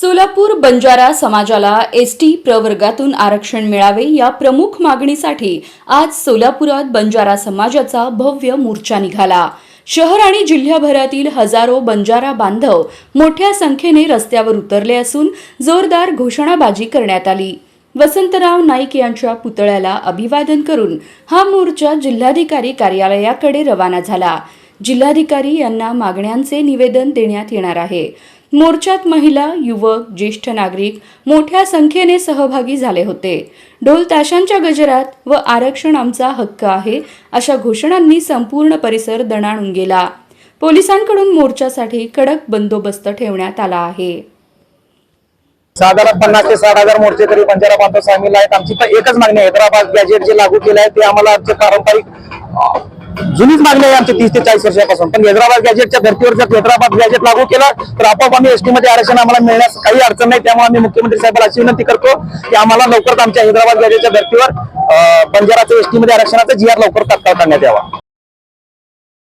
सोलापूर बंजारा समाजाला S T प्रवर्गातून आरक्षण मिळावे या प्रमुख मागणीसाठी आज सोलापुरात बंजारा समाजाचा भव्य मोर्चा निघाला. शहर आणि जिल्ह्याभरातील हजारो बंजारा बांधव मोठ्या संख्येने रस्त्यावर उतरले असून जोरदार घोषणाबाजी करण्यात आली. वसंतराव नाईक यांच्या पुतळ्याला अभिवादन करून हा मोर्चा जिल्हाधिकारी कार्यालयाकडे रवाना झाला. जिल्हाधिकारी यांना मागण्यांचे निवेदन देण्यात येणार आहे. मोर्चात महिला युवक ज्येष्ठ नागरिक मोठ्या संख्येने सहभागी झाले होते. ढोल ताशांच्या गजरात व आरक्षण आमचा हक्क आहे अशा घोषणांनी संपूर्ण परिसर दणाणून गेला. पोलिसांकडून मोर्चासाठी कडक बंदोबस्त ठेवण्यात आला आहे. साधारण पन्नास ते साठ हजार मोर्चेकरी बंजारा बांधव सामील आहेत. आमची एकच मागणी हैदराबाद गॅजेट जे लागू केलं आहे ते आम्हाला आमचे पारंपरिक जुनीच मागणी आहे आमची तीस ते चाळीस वर्षापासून. पण हैदराबाद गॅजेटच्या धर्तीवर जर हैदराबाद गॅजेट लागू केलं तर आपोआप आम्ही एसटी मध्ये आरक्षण आम्हाला मिळण्यास काही अडचण नाही. त्यामुळे आम्ही मुख्यमंत्री साहेबांना अशी विनंती करतो की आम्हाला लवकरच आमच्या हैदराबाद गॅजेटच्या धर्तीवर अं, बंजाराचं एसटी मध्ये आरक्षणाचा जी आर लवकर तात्काळ करण्यात यावा.